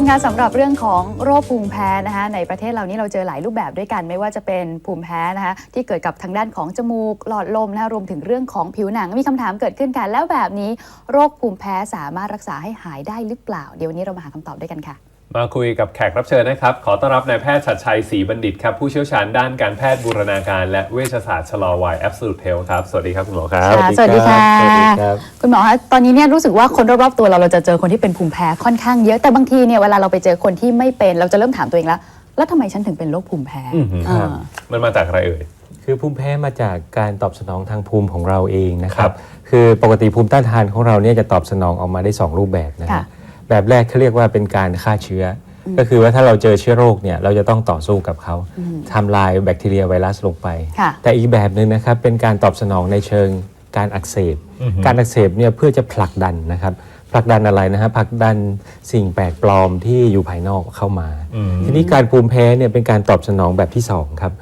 มคะสำหรับเรื่องของโรคภูมิแพ้นะคะในประเทศเรานี่เราเจอหลายรูปแบบด้วยกัน ไม่ว่าจะเป็นภูมิแพ้นะคะที่เกิดกับทางด้านของจมูกหลอดลมนะคะรวมถึงเรื่องของผิวหนังมีคำถามเกิดขึ้นกันแล้วแบบนี้ โรคภูมิแพ้สามารถรักษาให้หายได้หรือเปล่า เดี๋ยววันนี้เรามาหาคำตอบด้วยกันค่ะ มาคุยกับแขกรับเชิญนะครับ ขอต้อนรับนายแพทย์ชัดชัยศรีบัณฑิตครับ ผู้เชี่ยวชาญด้านการแพทย์บูรณาการและเวชศาสตร์ชะลอวัย Absolute Health ครับ สวัสดีครับคุณหมอครับค่ะสวัสดีค่ะสวัสดีครับคุณหมอคะตอนนี้เนี่ยรู้สึกว่าคนรอบๆตัวเราเราจะเจอคนที่เป็นภูมิแพ้ค่อนข้างเยอะแต่บางทีเนี่ยเวลาเราไปเจอคนที่ไม่เป็นเราจะเริ่มถามตัวเองแล้วแล้วทำไมฉันถึงเป็นโรคภูมิแพ้อือหืออ่ามันมาจากอะไรเอ่ยคือภูมิแพ้มาจากการตอบสนองทางภูมิของเราเองนะคครัรับบคือปกติภูมิต้านทานของเราเนี่ยจะตอบสนองออกมาได้ 2 รูปแบบนะค่ะฮะ แบบแรกเขาเรียกว่าเป็นการฆ่าเชื้ออก็คือว่าถ้าเราเจอเชื้อโรคเนี่ยเราจะต้องต่อสู้กับเขาทำลายแบคทีเรียไวรัสลงไป ค่ะแต่อีกแบบหนึ่งนะครับเป็นการตอบสนองในเชิงการอักเสบ การอักเสบเนี่ยเพื่อจะผลักดันนะครับผลักดันอะไรนะฮะผลักดันสิ่งแปลกปลอมที่อยู่ภายนอกเข้ามา ทีนี้การภูมิแพ้เนี่ยเป็นการตอบสนองแบบที่สองครับ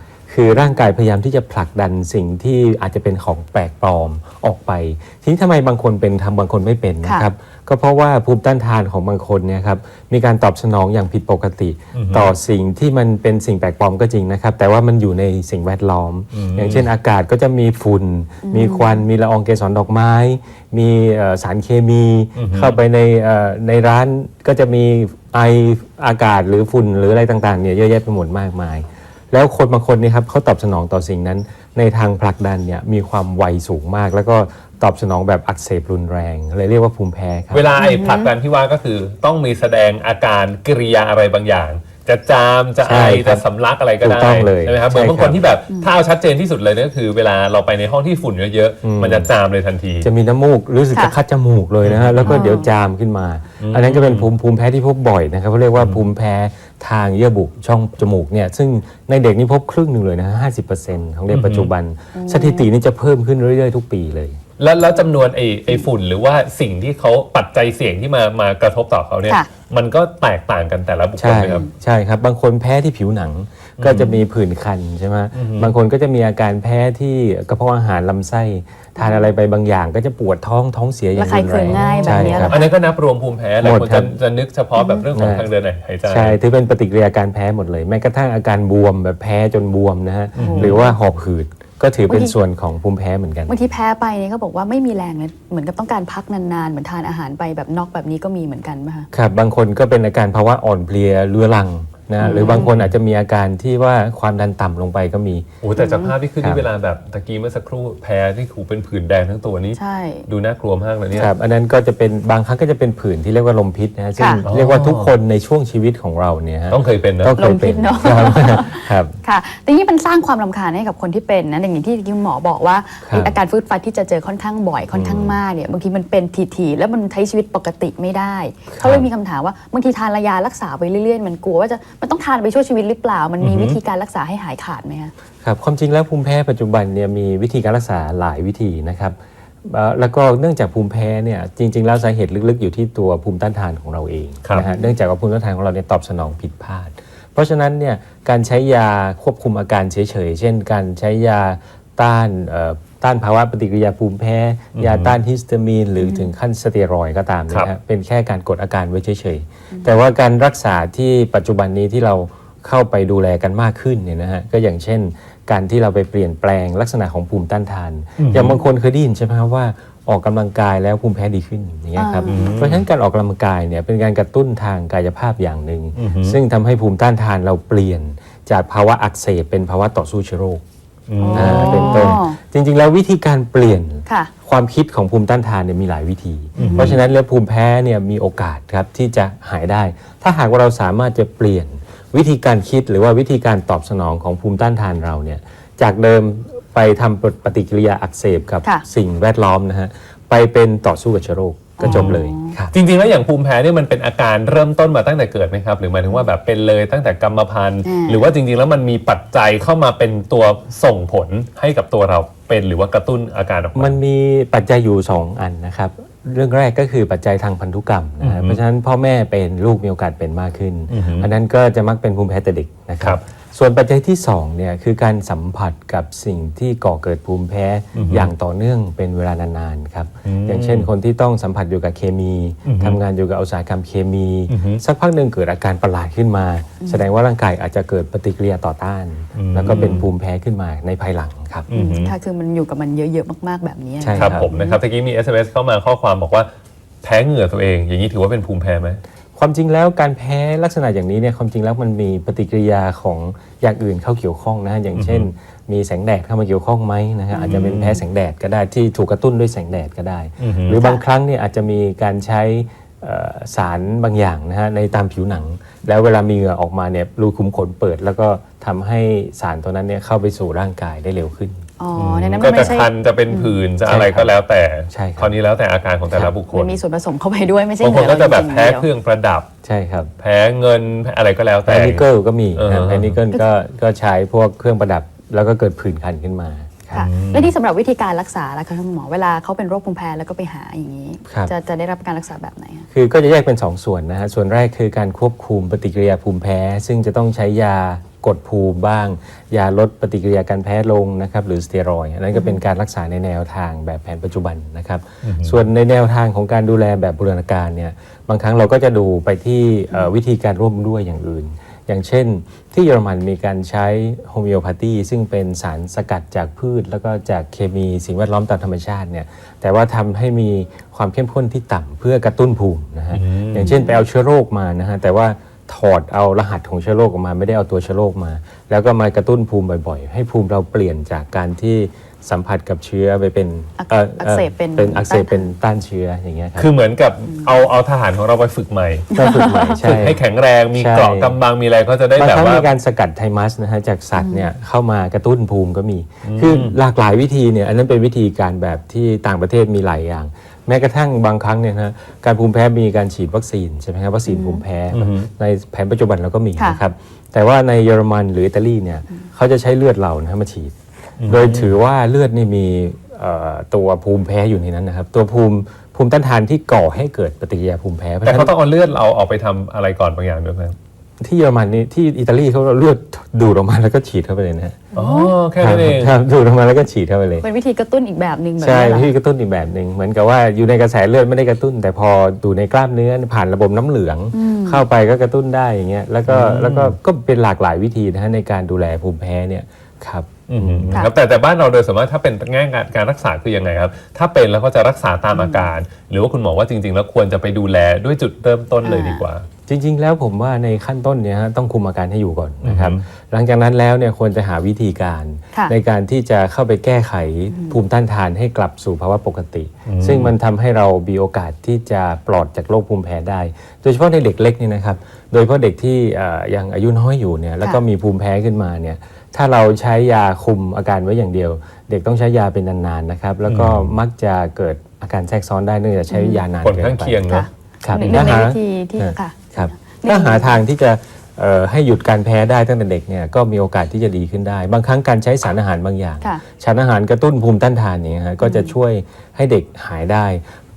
คือร่างกายพยายามที่จะผลักดันสิ่งที่อาจจะเป็นของแปลกปลอมออกไป ทีนี้ทำไมบางคนเป็นทำบางคนไม่เป็นนะครับ ก็เพราะว่าภูมิต้านทานของบางคนเนี่ยครับมีการตอบสนองอย่างผิดปกติ ต่อสิ่งที่มันเป็นสิ่งแปลกปลอมก็จริงนะครับ แต่ว่ามันอยู่ในสิ่งแวดล้อม อย่างเช่นอากาศก็จะมีฝุ่น มีควันมีละอองเกสรดอกไม้ มีเอ่อสารเคมี เข้าไปในเอ่อในร้านก็จะมีไออากาศหรือฝุ่นหรืออะไรต่างๆเนี่ยเยอะแยะไปหมดมากมาย แล้วคนบางคนเนี่ยครับเขาตอบสนองต่อสิ่งนั้น ในทางผลักดันเนี่ยมีความไวสูงมาก แล้วก็ตอบสนองแบบอักเสบรุนแรงเลยเรียกว่าภูมิแพ้ครับ เวลาไอ้ผลักดันที่ว่าก็คือต้องมีแสดงอาการกิริยาอะไรบางอย่าง จะจามจะไอใช่ครัจะบสำลักอะไรก็ถูได้กต้องเลยใช่ไหมครับเหมือนใช่บางคครับนที่แบบถ้าเอาชัดเจนที่สุดเลยก็คือเวลาเราไปในห้องที่ฝุ่นเยอะๆมันจะจามเลยทันที จะมีน้ำมูกรู้สึกค่ะจะคัดจมูกเลยนะฮะแล้วก็เดี๋ยวจามขึ้นมา อันนั้นก็เป็นภูมิภูมิแพ้ที่พบบ่อยนะครับเขาเรียกว่าภูมิแพ้ทางเยื่อบุช่องจมูกเนี่ยซึ่งในเด็กนี่พบครึ่งหนึ่งเลยนะฮะห้าสิบเปอร์เซ็นต์ของเด็กปัจจุบัน สถิตินี่จะเพิ่มขึ้นเรื่อยๆ ทุกปีเลย แล้วแล้วจำนวนไอ้ไอ้ฝุ่นหรือว่าสิ่งที่เขาปัจจัยเสี่ยงที่มามากระทบต่อเขาเนี่ย ค่ะ มันก็แตกต่างกันแต่ละบุคคลใช่ไหมครับ ใช่ครับ บางคนแพ้ที่ผิวหนังก็จะมีผื่นคันใช่ไหมบางคนก็จะมีอาการแพ้ที่กระเพาะอาหารลำไส้ทานอะไรไปบางอย่าง ก็จะปวดท้องท้องเสียอย่างรุนระคายเคืแรองงง่ายแบบใช่เนี้ยคเหรรัอบอันนั้นก็นับรวมภูมิแพ้หลายหมดคนครัจะบ จะนึกเฉพาะแบบเรื่องของใช่ทางเดินหายใจ ใช่ถือเป็นปฏิกิริยาการแพ้หมดเลย แม้กระทั่งอาการบวมแบบแพ้จนบวมนะฮะหรือว่าหอบหืด ก็ถือเป็นบางทีส่วนของภูมิแพ้เหมือนกัน บางทีแพ้ไปเนี่ยเขาบอกว่าไม่มีแรงเลยเหมือนกับต้องการพักนานๆ เหมือนทานอาหารไปแบบนอกแบบนี้ก็มีเหมือนกันไหมคะครับบางคนก็เป็นอาการภาวะอ่อนเพลียเรื้อรัง นะหรือบางคนอาจจะมีอาการที่ว่าความดันต่ำลงไปก็มีโอ้แต่จากภาพที่ขึ้นครับที่เวลาแบบตะกี้เมื่อสักครู่แพ้ที่ขูเป็นผื่นแดงทั้งตัวนี้ใช่ดูน่ากลัวมากเลยเนี่ยครับอันนั้นก็จะเป็นบางครั้งก็จะเป็นผื่นที่เรียกว่าลมพิษนะฮะซึ่งค่ะเรียกว่าทุกคนในช่วงชีวิตของเราเนี่ยฮะต้องเคยเป็นนะต้องเคยเป็นลมพิษเนอะครับครับค่ะแต่นี่มันสร้างความรำคาญให้กับคนที่เป็นนะอย่างที่คุณหมอบอกว่าครับอาการฟืดฟัดที่จะเจอค่อนข้างบ่อยค่อนข้างมากเนี่ยบางทีมันเป็นทีๆแล้วมันใช้ชีวิตปกติไม่ได้เขาเลยมีคำถามว่าบางทีทานยารักษาไปเรื่อยๆ มันกลัวว่าจะมันต้องทานไปชั่วชีวิตหรือเปล่า มันมีวิธีการรักษาให้หายขาดไหมคะครับความจริงแล้วภูมิแพ้ปัจจุบันเนี่ยมีวิธีการรักษาหลายวิธีนะครับเอ่อแล้วก็เนื่องจากภูมิแพ้เนี่ยจริง ๆ แล้วสาเหตุลึกๆ อยู่ที่ตัวภูมิต้านทานของเราเองครับนะฮะเนื่องจากว่าภูมิต้านทานของเราเนี่ยตอบสนองผิดพลาด เพราะฉะนั้นเนี่ยการใช้ยาควบคุมอาการเฉยๆ เช่น การใช้ยาต้านเอ่อ ต้านภาวะปฏิกิริยาภูมิแพ้ ยาต้านฮิสตามีน หรือถึงขั้นสเตียรอยด์ก็ตามเนยครันะบฮะเป็นแค่การกดอาการไว้เฉยๆ แต่ว่าการรักษาที่ปัจจุบันนี้ที่เราเข้าไปดูแลกันมากขึ้นเนี่ยนะฮะก็อย่างเช่น การที่เราไปเปลี่ยนแปลงลักษณะของภูมิต้านทาน อย่างบางคนเคยได้ยินใช่ไหมครับว่าออกกำลังกายแล้วภูมิแพ้ดีขึ้นอย่างเงี้ยครับ เพราะฉะนั้นการออกกำลังกายเนี่ยเป็นการกระตุ้นทางกายภาพอย่างหนึ่งซึ่งทำให้ภูมิต้านทานเราเปลี่ยน จากภาวะอักเสบเป็นภาวะต่อสู้เชื้อโรค อ่าเป็นต้น จริง ๆ แล้ววิธีการเปลี่ยนค่ะ ความคิดของภูมิต้านทานเนี่ยมีหลายวิธี เพราะฉะนั้นแล้วภูมิแพ้เนี่ยมีโอกาสครับที่จะหายได้ ถ้าหากว่าเราสามารถจะเปลี่ยนวิธีการคิดหรือว่าวิธีการตอบสนองของภูมิต้านทานเราเนี่ยจากเดิมไปทำปฏิกิริยาอักเสบกับค่ะ สิ่งแวดล้อมนะฮะไปเป็นต่อสู้กับเชื้อโรค ก็จบเลยครับ จริงๆ แล้วอย่างภูมิแพ้เนี่ยมันเป็นอาการเริ่มต้นมาตั้งแต่เกิดไหมครับ หรือหมายถึงว่าแบบเป็นเลยตั้งแต่กรรมพันธุ์อืมหรือว่าจริงๆ แล้วมันมีปัจจัยเข้ามาเป็นตัวส่งผลให้กับตัวเราเป็นหรือว่ากระตุ้นอาการออกมา มันมีปัจจัยอยู่ 2 อันนะครับ เรื่องแรกก็คือปัจจัยทางพันธุกรรมนะฮะเพราะฉะนั้นพ่อแม่เป็นลูกมีโอกาสเป็นมากขึ้นอันนั้นก็จะมักเป็นภูมิแพ้แต่เด็กนะคครัรับ บ ส่วนปัจจัยที่2เนี่ยคือการสัมผัสกับสิ่งที่ก่อเกิดภูมิแพ้อย่างต่อเนื่องเป็นเวลานานๆครับอย่างเช่นคนที่ต้องสัมผัสอยู่กับเคมีทำงานอยู่กับอุตสาหกรรมเคมี สักพักหนึ่งเกิดอาการประหลาดขึ้นมา แสดงว่าร่างกายอาจจะเกิดปฏิกิริยาต่อต้าน แล้วก็เป็นภูมิแพ้ขึ้นมาในภายหลังครับอืมค่ะคือมันอยู่กับมันเยอะๆมากๆแบบนี้นะใช่ครับผมนะครับตะกี้มี SMS เข้ามาข้อความบอกว่าแพ้เหงื่อตัวเอง อย่างนี้ถือว่าเป็นภูมิแพ้ไหม ความจริงแล้วการแพ้ลักษณะอย่างนี้เนี่ยความจริงแล้วมันมีปฏิกิริยาของอย่างอื่นเข้าเกี่ยวข้องนะฮะอย่างเช่น มีแสงแดดเข้ามาเกี่ยวข้องไหมนะฮะอาจจะเป็นแพ้แสงแดดก็ได้ที่ถูกกระตุ้นด้วยแสงแดดก็ได้ หรือบางครั้งเนี่ยอาจจะมีการใช้เอ่อสารบางอย่างนะฮะในตามผิวหนัง แล้วเวลามีเหงื่อออกมาเนี่ยรูขุมขนเปิด แล้วก็ทำให้สารตัวนั้นเนี่ยเข้าไปสู่ร่างกายได้เร็วขึ้น อ๋อในนั้นก็มันจะไม่ใช่คันจะเป็นผื่นจะอะไรใช่ครับก็แล้วแต่ใช่ครับ คราวนี้แล้วแต่อาการของแต่ละบุคคมัลนมีส่วนผสมเข้าไปด้วยไม่ใช่บางคนก็เหงื่จะอแบบจริงๆแพ้เดียวเครื่องประดับ ใช่ครับแพ้เงินอะไรก็แล้วแพแต่นิเกิลก็มีเออนะแพนิเกิลก็ก็ใช้พวกเครื่องประดับ แล้วก็เกิดผื่นคันขึ้นมาครับ ค่ะและนี่สำหรับวิธีการรักษาแล้วคะคุณหมอเวลาเขาเป็นโรคภูมิแพ้แล้วก็ไปหาอย่างนี้ ครับ จะจะได้รับการรักษาแบบไหนคะ คือก็จะแยกเป็น 2 ส่วนนะฮะ ส่วนแรกคือการควบคุมปฏิกิริยาภูมิแพ้ ซึ่งจะต้องใช้ยา กดภูมิบ้าง ยาลดปฏิกิริยาการแพ้ลงนะครับหรือสเตียรอยด์อันนั้นก็เป็นการรักษาในแนวทางแบบแผนปัจจุบันนะครับส่วนในแนวทางของการดูแลแบบบูรณาการเนี่ยบางครั้งเราก็จะดูไปที่เอ่อวิธีการร่วมด้วยอย่างอื่น อย่างเช่น ที่เยอรมันมีการใช้โฮมิโอพาธีซึ่งเป็นสารสกัดจากพืช แล้วก็จากเคมีสิ่งแวดล้อมตามธรรมชาติเนี่ยแต่ว่าทำให้มีความเข้มข้นที่ต่ำเพื่อกระตุ้นภูมินะฮะอย่างเช่นไปเอาเชื้อโรคมานะฮะแต่ว่า ถอดเอารหัสของเชื้อโรคออกมา ไม่ได้เอาตัวเชื้อโรคมา แล้วก็มากระตุ้นภูมิบ่อยๆ ให้ภูมิเราเปลี่ยนจากการที่สัมผัสกับเชื้อไปเป็นอักอ่ออักเสบเป็นเป็นอักเสบต้านทานเป็นต้านเชื้ออย่างเงี้ยครับคือเหมือนกับเอาเอาทหารของเราไปฝึกใหม่ก็ฝึกใหม่ใช่ฝึกให้แข็งแรงมีใช่เกราะกำบังมีอะไรก็จะได้บางแบบครั้งว่ามีการสกัดไทมัสนะฮะจากสัตว์เนี่ยเข้ามากระตุ้นภูมิก็มี คือหลากหลายวิธีเนี่ยอันนั้นเป็นวิธีการแบบที่ต่างประเทศมีหลายอย่าง แม้กระทั่งบางครั้งเนี่ยนะฮะการภูมิแพ้มีการฉีดวัคซีนใช่ไหมครับวัคซีนภูมิแพ้ในแผนปัจจุบันเราก็มีค่ะ นะครับแต่ว่าในเยอรมันหรืออิตาลีเนี่ยเขาจะใช้เลือดเรานะฮะมาฉีด โดยถือว่าเลือดนี่มีเอ่อตัวภูมิแพ้อยู่ในนั้นนะครับ ตัวภูมิภูมิต้านทานที่ก่อให้เกิดปฏิกิริยาภูมิแพ้เพราะแต่ฉะเขานั้นต้องเอาเลือดเราออกไปทำอะไรก่อนบางอย่างด้วยไหม ที่เยอรมันนี่ที่อิตาลีเขาเอาเลือดดูดออกมาแล้วก็ฉีดเข้าไปเลยนะฮะอ๋อแค่นั้นเองครับดูดออกมาแล้วก็ฉีดเข้าไปเลย เป็นวิธีกระตุ้นอีกแบบหนึ่งแบบใช่นี้เหรอที่กระตุ้นอีกแบบหนึ่งเหมือนกับว่าอยู่ในกระแสเลือดไม่ได้กระตุ้น แต่พอดูในกล้ามเนื้อผ่านระบบน้ำเหลือง เข้าไปก็กระตุ้นได้อย่างเงี้ยแล้วก็แล้วก็ก็เป็นหลากหลายวิธีนะฮะในการดูแลภูมิแพ้เนี่ยครับอืมค่ะครับแต่แต่บ้านเราโดยสมมติถ้าเป็นแง่การการรักษาคือยังไงครับ ถ้าเป็นแล้วก็จะรักษาตามอาการ หรือว่าคุณหมอว่าจริง ๆ แล้วควรจะไปดูแลด้วยจุดเริ่มต้นเลยดีกว่า จริง ๆ แล้วผมว่าในขั้นต้นเนี่ยฮะต้องคุมอาการให้อยู่ก่อนนะครับอือฮึหลังจากนั้นแล้วเนี่ยควรจะหาวิธีการค่ะในการที่จะเข้าไปแก้ไขภูมิต้านทานให้กลับสู่ภาวะปกติ ซึ่งมันทำให้เรามีโอกาสที่จะปลอดจากโรคภูมิแพ้ได้ โดยเฉพาะในเด็กเล็กนี่นะครับ โดยเฉพาะเด็กที่เอ่อยังอายุน้อยอยู่เนี่ยแล้วก็ค่ะมีภูมิแพ้ขึ้นมาเนี่ยถ้าเราใช้ยาคุมอาการไว้อย่างเดียว เด็กต้องใช้ยาเป็นนานๆนะครับแล้วก็มักจะเกิดอาการแทรกซ้อนได้เนื่องจากใช้ยานานผลเกินข้างไปเคียงค่ะเนาะครับหนึ่งในถ้าหาวิธีที่อ่าค่ะครับนี่ ถ้าหาทางที่จะเอ่อให้หยุดการแพ้ได้ตั้งแต่เด็กเนี่ยก็มีโอกาสที่จะดีขึ้นได้ บางครั้งการใช้สารอาหารบางอย่างค่ะ สารอาหารกระตุ้นภูมิต้านทานเนี่ยฮะก็จะช่วยให้เด็กหายได้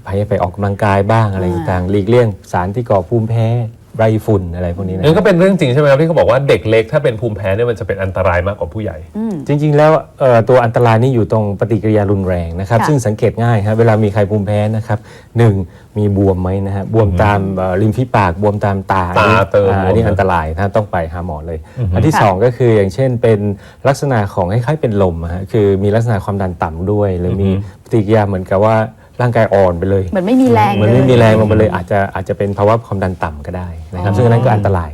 ไปไปออกกำลังกายบ้างอะไรอ่าต่างๆหลีกเลี่ยงสารที่ก่อภูมิแพ้ ไรฝุ่นอะไรพวกนี้นะนั่นก็เป็นเรื่องจริงใช่ไหมครับที่เขาบอกว่าเด็กเล็กถ้าเป็นภูมิแพ้เนี่ยมันจะเป็นอันตรายมากกว่าผู้ใหญ่ จริง ๆ แล้วเอ่อตัวอันตรายนี่อยู่ตรงปฏิกิริยารุนแรงนะครับ ค่ะซึ่งสังเกตง่ายครับเวลามีใครภูมิแพ้นะครับหนึ่งมีบวมไหมนะฮะบวมตามเอ่อริมฝีปากบวมตามตาตาเติมอ่าบวม อันนี้อันตรายนะต้องไปหาหมอเลย อันที่สองก็คืออย่างเช่นเป็นลักษณะของคล้ายๆเป็นลมอะฮะคือมีลักษณะความดันต่ำด้วย หรือมีปฏิกิริยาเหมือนกับว่า ร่างกายอ่อนไปเลยเหมือนไม่มีแรงเหมือนไม่มีแรงลงไปเลยอาจจะอาจจะเป็นภาวะความดันต่ำก็ได้นะครับซึ่งอันนั้นก็อันตราย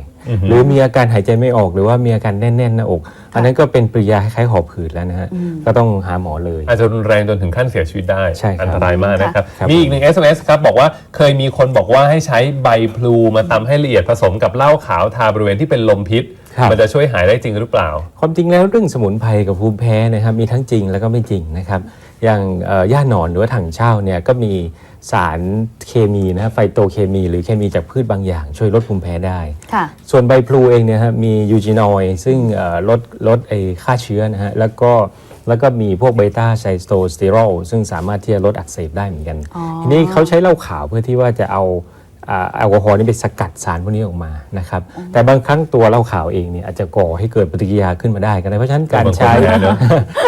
หรือมีอาการหายใจไม่ออกหรือว่ามีอาการแน่นๆหน้าอก อันนั้นก็เป็นปริยาคล้ายๆหอบหืดแล้วนะฮะก็ต้องหาหมอเลย อาจจะรุนแรงจนถึงขั้นเสียชีวิตได้ใช่ครับอันตรายมากนะครับครับ มีอีกหนึ่ง SMS ครับบอกว่าเคยมีคนบอกว่าให้ใช้ใบพลูมาตำให้ละเอียดผสมกับเหล้าขาวทาบริเวณที่เป็นลมพิษ ครับ มันจะช่วยหายได้จริงหรือเปล่า ความจริงแล้วเรื่องสมุนไพรกับภูมิแพ้นะครับมีทั้งจริงแล้วก็ไม่จริงนะครับอย่างเอ่อย่าหนอนหรือว่าถังเช่าเนี่ยก็มีสารเคมีนะฮะไฟโตเคมี หรือเคมีจากพืชบางอย่าง ช่วยลดภูมิแพ้ได้ ค่ะ ส่วนใบพลูเองเนี่ยฮะมียูจินอยด์ซึ่งเอ่อลดลดไอฆ่าเชื้อนะฮะแล้วก็แล้วก็มีพวกเบต้าไซสโตสเตอรอลซึ่งสามารถที่จะลดอักเสบได้เหมือนกัน อ๋อ ทีนี้เขาใช้เหล้าขาวเพื่อที่ว่าจะเอาอ่า แอลกอฮอล์นี่ไปสกัดสารพวกนี้ออกมานะครับแต่บางครั้งตัวเหล้าขาวเองเนี่ยอาจจะก่อให้เกิดปฏิกิริยาขึ้นมาได้ก็ได้เพราะฉะนั้นการใช้บางคนแพ้เนอะ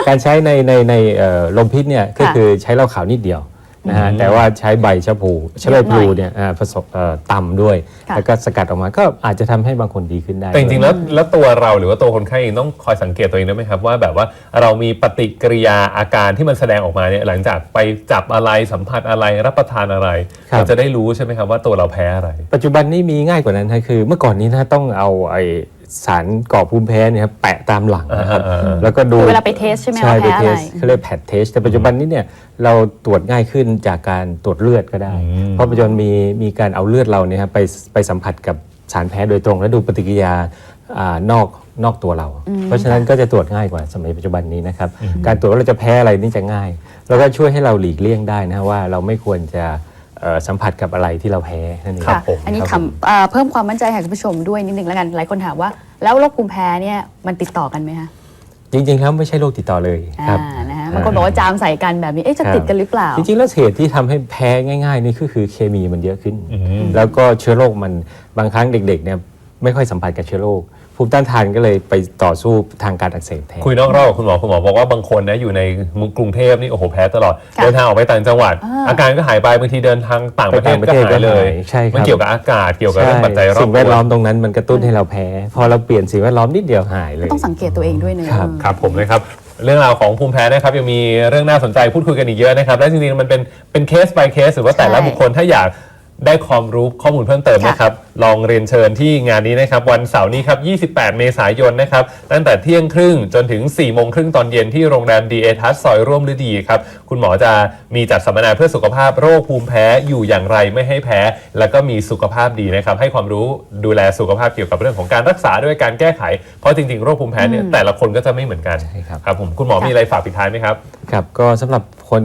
การใช้ในในในเอ่อลมพิษเนี่ยก็ค่ะคือใช้เหล้าขาวนิดเดียว นะฮะแต่ว่าใช้ใบชะพูชะเยเลอะหน่พลูอยเนี่ยอ่าผสมเอ่อต่ำด้วย ค่ะ แล้วก็สกัดออกมาก็อาจจะทำให้บางคนดีขึ้นได้แต่จริงๆแล้วแล้วตัวเราหรือว่าตัวคนไข้เองต้องคอยสังเกตตัวเองด้วยไหมครับว่าแบบว่าเรามีปฏิกิริยาอาการที่มันแสดงออกมาเนี่ยหลังจากไปจับอะไรสัมผัสอะไรรับประทานอะไรครับเราจะได้รู้ใช่ไหมครับว่าตัวเราแพ้อะไร ปัจจุบันนี้มีง่ายกว่านั้นนะคือ เมื่อก่อนนี้นะต้องเอาไอ สารก่อภูมิแพ้เนี่ยครับแปะตามหลังนะครับอ่าอ่าอ่าแล้วก็ดูคือเวลาไปเทสใช่ไหมใช่ว่าไปแพ้เทอะไรสเขาเรียกแพดเทสแต่ปัจจุบันนี้เนี่ยเราตรวจง่ายขึ้นจากการตรวจเลือดก็ได้อืมเพราะปัจจุบันมีมีการเอาเลือดเราเนี่ยครับไปไปสัมผัสกับสารแพ้โดยตรง และดูปฏิกิริยาอ่านอกนอกตัวเรา เพราะฉะนั้นก็จะตรวจง่ายกว่าสมัยปัจจุบันนี้นะครับ การตรวจว่าเราจะแพ้อะไรนี่จะง่าย แล้วก็ช่วยให้เราหลีกเลี่ยงได้นะว่าเราไม่ควรจะเอ่อ สัมผัสกับอะไรที่เราแพ้นั่นเองครัค่ะบผมอันนี้ครับทำเอ่อเพิ่มความมั่นใจให้คุณผู้ชมด้วยนิดนึงแล้วกันหลายคนถามว่า แล้วโรคภูมิแพ้เนี่ยมันติดต่อกันไหมคะจริงๆแล้วไม่ใช่โรคติดต่อเลยครับอ่านะฮะบางคนบอกว่าจามใส่กันแบบนี้เอ๊ะจะครับติดกันหรือเปล่า จริงๆแล้วเหตุที่ทำให้แพ้ง่าย ๆ นี่ก็คือเคมีมันเยอะขึ้นอืมแล้วก็เชื้อโรคมันบางครั้งเด็กๆเนี่ยไม่ค่อยสัมผัสกับเชื้อโรค ภูมิต้านทานก็เลยไปต่อสู้ทางการอักเสบแทน คุยนอกรอบกับคุณหมอคุณหมอบอกว่าบางคนนะอยู่ในกรุงเทพนี่โอ้โหแพ้ตลอดค่ะเดินทางออกไปต่างจังหวัด อ่า อาการก็หายไปบางทีเดินทางต่างประเทศไปก็ต่างประเทศหายเลยก็หายใช่ครับ มันเกี่ยวกับอากาศเกี่ยวกับเรื่องปัจจัยรอบสิ่งแวดล้อมตัวตรงนั้นมันกระตุ้นให้เราแพ้ พอเราเปลี่ยนสิ่งแวดล้อมนิดเดียวหายเลย ต้องสังเกตตัวเองด้วยเนอะครับ ครับผมนะครับเรื่องราวของภูมิแพ้นะครับยังมีเรื่องน่าสนใจพูดคุยกันอีกเยอะนะครับและจริงๆมันเป็นเป็นเคส by เคสหรือว่าแต่ละใช่บุคคลถ้าอยาก ได้ความรู้ข้อมูลเพิ่มเติมค่ะนะครับ ลองเรียนเชิญที่งานนี้นะครับ วันเสาร์นี้ครับ 28 เมษายนนะครับ ตั้งแต่เที่ยงครึ่งจนถึง 4 โมงครึ่งตอนเย็นที่โรงแรมดีเอทัสซอยร่วมฤดีครับ คุณหมอจะมีจัดสัมมนาเพื่อสุขภาพโรคภูมิแพ้อยู่อย่างไรไม่ให้แพ้ แล้วก็มีสุขภาพดีนะครับ ให้ความรู้ดูแลสุขภาพเกี่ยวกับเรื่องของการรักษาด้วยการแก้ไข เพราะจริงๆ โรคภูมิแพ้เนี่ยแต่ละคนก็จะไม่เหมือนกันใช่ครับ ครับผมคุณหมอมีอะไรฝากปิดท้ายไหมครับ ครับ ก็สำหรับคน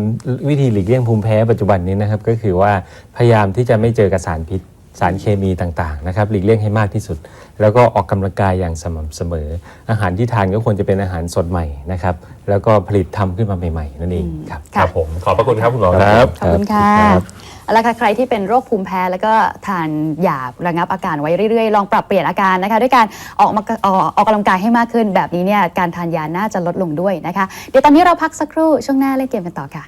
วิธีหลีกเลี่ยงภูมิแพ้ปัจจุบันนี้นะครับก็คือว่าพยายามที่จะไม่เจอกับสารพิษ สารเคมีต่างๆนะครับหลีกเลี่ยงให้มากที่สุด แล้วก็ออกกำลังกายอย่างสม่ำเสมอ อาหารที่ทานก็ควรจะเป็นอาหารสดใหม่นะครับแล้วก็ผลิตทำขึ้นมาใหม่ๆนั่นเองครับค่ะครับผมขอบพระคุณครับคุณหมอครับขอบคุณค่ะครับเอาละค่ะใครที่เป็นโรคภูมิแพ้แล้วก็ทานยาระงับอาการไว้เรื่อยๆ ลองปรับเปลี่ยนอาการนะคะด้วยการออกมาออกออกกำลังกายให้มากขึ้น แบบนี้เนี่ยการทานยาน่าจะลดลงด้วยนะคะ เดี๋ยวตอนนี้เราพักสักครู่ช่วงหน้าเล่นเกมกันต่อค่ะ